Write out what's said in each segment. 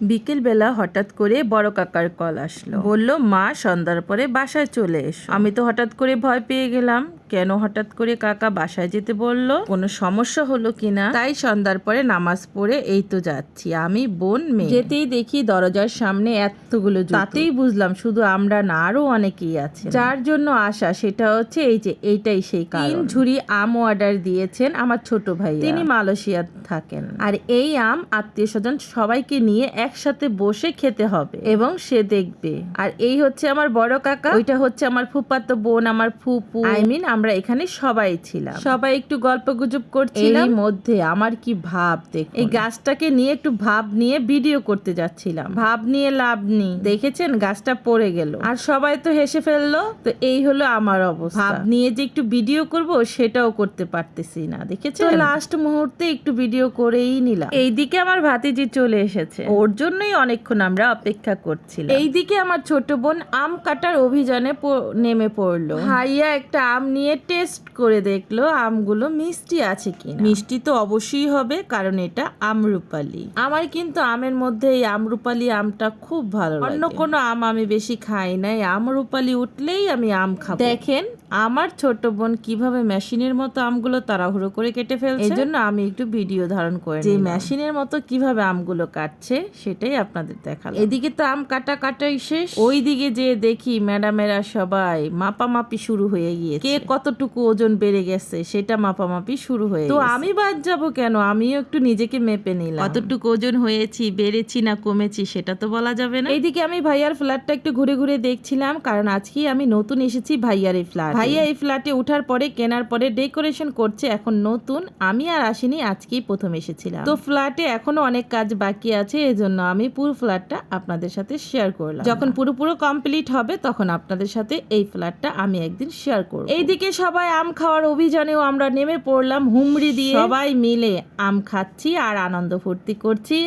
বিকেল বেলা হঠাৎ করে বড় কাকার কল আসলো। বলল, মা, সন্ধ্যার পরে বাসায় চলে এসো। আমি তো হঠাৎ করে ভয় পেয়ে গেলাম। কেন হঠাৎ করে কাকা বাসায় যেতে বলল? কোনো সমস্যা হলো কিনা তাই সন্ধ্যার পরে নামাজ পড়ে এই তো যাচ্ছি। আমি বোন মেয়ে। যেতেই দেখি দরজার সামনে এতগুলো তাতেই বুঝলাম শুধু আমরা না আরও অনেকেই আছে। যার জন্য আসা সেটা হচ্ছে এই যে এইটাই সেই তিন ঝুড়ি আম অর্ডার দিয়েছেন আমার ছোট ভাই তিনি মালয়েশিয়া থাকেন। আর এই আম আত্মীয় স্বজন সবাইকে নিয়ে একসাথে বসে খেতে হবে এবং সে দেখবে। আর এই হচ্ছে আমার বড় কাকা। ওইটা হচ্ছে আমার ফুপাতো বোন আমার ফুপু। আই মিন আমরা এখানে সবাই ছিলাম। সবাই একটু গল্প গুজব করছিলাম। এরই মধ্যে আমার কি ভাব দেখ এই গাছটাকে নিয়ে একটু ভাব নিয়ে ভিডিও করতে যাচ্ছিলাম। ভাব নিয়ে লাভ নেই। দেখেছেন? গাছটা পড়ে গেল। আর সবাই তো হেসে ফেলল। তো এই হলো আমার অবস্থা। ভাব নিয়ে যে একটু ভিডিও করব সেটাও করতে পারতেছি না। দেখেছেন? লাস্ট মুহূর্তে একটু ভিডিও করেই নিলাম। এইদিকে আমার ভাতিজি চলে এসেছে। ওর জন্যই অনেকক্ষণ আমরা অপেক্ষা করছিলাম। এইদিকে আমার ছোট বোন আম কাটার অভিযানে নেমে পড়ল। ভাইয়া একটা আম নিয়ে টেস্ট করে দেখল আমগুলো মিষ্টি আছে কি মিষ্টি তো অবশ্যই হবে কারণ এটা আমরুপালি আমার কিন্তু আমের মধ্যে এই আমরুপালি আমটা খুব ভালো অন্য কোনো আম আমি বেশি খাই নাই। এই আমরুপালি উঠলেই আমি আম খাব। দেখেন আমার ছোট বোন কীভাবে মেশিনের মতো আমগুলো তাড়াহুড়ো করে কেটে ফেলছে? এই জন্য আমি একটু ভিডিও ধারণ করে যে মেশিনের মতো কীভাবে আমগুলো কাটছে সেটাই আপনাদের দেখালাম। এদিকে তো আম কাটা কাটাই শেষ। ওই দিকে যে দেখি ম্যাডামেরা সবাই মাপামাপি শুরু হয়ে গিয়েছে। কে কতটুকু ওজন বেড়ে গেছে সেটা মাপামাপি শুরু হয়ে তো আমি বাদ যাব কেন? আমিও একটু নিজেকে মেপে নিলাম। কতটুকু ওজন হয়েছি বেড়েছি না কমেছি সেটা তো বলা যাবে না। এইদিকে আমি ভাইয়ার ফ্ল্যাটটা একটু ঘুরে ঘুরে দেখছিলাম কারণ আজকেই আমি নতুন এসেছি ভাইয়ার এই ফ্ল্যাট। ভাইয়া এই ফ্ল্যাটে ওঠার পরে, কেনার পরে ডেকোরেশন করছে এখন নতুন। আমি আর আসিনি, আজকেই প্রথম এসেছিলাম। তো ফ্ল্যাটে এখনও অনেক কাজ বাকি আছে, এজন্য আমি পুরো ফ্ল্যাটটা আপনাদের সাথে শেয়ার করলাম। যখন পুরোপুরো কমপ্লিট হবে, তখন আপনাদের সাথে এই ফ্ল্যাটটা আমি একদিন শেয়ার করব। এইদিকে সবাই আম খাওয়ার অভিযানেও আমরা নেমে পড়লাম হুমড়ি দিয়ে। সবাই মিলে আম খাচ্ছি আর আনন্দ ফুর্তি করছি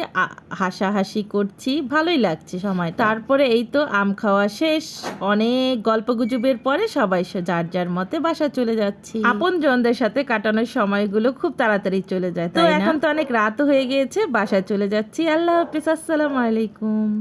হাসাহাসি করছি। ভালোই লাগছে সময় তারপরে এই তো আম খাওয়া শেষ। অনেক গল্প গুজবের পরে সবাই সে যার যার মতে বাসা চলে যাচ্ছি। আপন জনদের সাথে কাটানোর সময়গুলো খুব তাড়াতাড়ি চলে যায়। তো এখন তো অনেক রাত হয়ে গিয়েছে বাসা চলে যাচ্ছি। আল্লাহ হাফিজ আসসালামু আলাইকুম।